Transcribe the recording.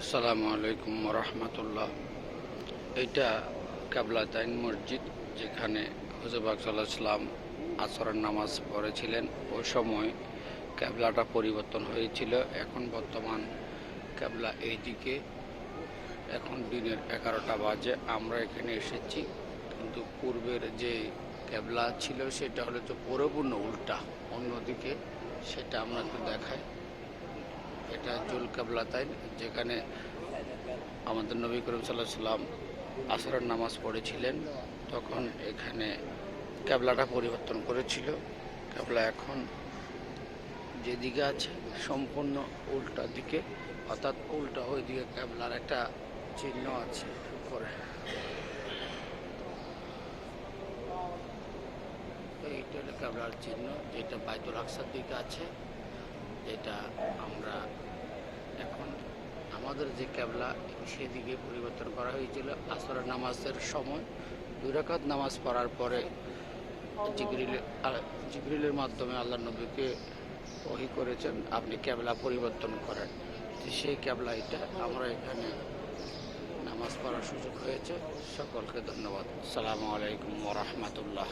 আসসালামু আলাইকুম রহমতুল্লাহ এইটা কাবলাতাইন মসজিদ, যেখানে হুজুবাক সাল্লাম আসরের নামাজ পড়েছিলেন। ওই সময় ক্যাবলাটা পরিবর্তন হয়েছিল। এখন বর্তমান ক্যাবলা এইদিকে। এখন দিনের এগারোটা বাজে। আমরা এখানে এসেছি। কিন্তু পূর্বের যে ক্যাবলা ছিল, সেটা হলো তো পুরোপূর্ণ উল্টা। অন্যদিকে সেটা আমরা একটু দেখাই। এটা জুল কাবলা তাই যেখানে আমাদের নবী করিম সাল্লাহ সাল্লাম আসরের নামাজ পড়েছিলেন, তখন এখানে ক্যাবলাটা পরিবর্তন করেছিল। ক্যাবলা এখন যেদিকে আছে, সম্পূর্ণ উল্টা দিকে, অর্থাৎ উল্টা ওই দিকে ক্যাবলার একটা চিহ্ন আছে উপরে। এইটা ক্যাবলার চিহ্ন, যেটা বাইতুল আকসার দিকে আছে। এটা আমরা এখন আমাদের যে ক্যাবলা, সেদিকে পরিবর্তন করা হয়েছিল। আসরের নামাজের সময় দুই রাকাত নামাজ পড়ার পরে জিবরিল জিবরিলের মাধ্যমে আল্লাহ নবীকে ওহি করেছেন, আপনি ক্যাবলা পরিবর্তন করেন। সেই ক্যাবলা এটা আমরা এখানে নামাজ পড়ার সুযোগ হয়েছে। সকলকে ধন্যবাদ। সালামু আলাইকুম ওরহমতুল্লাহ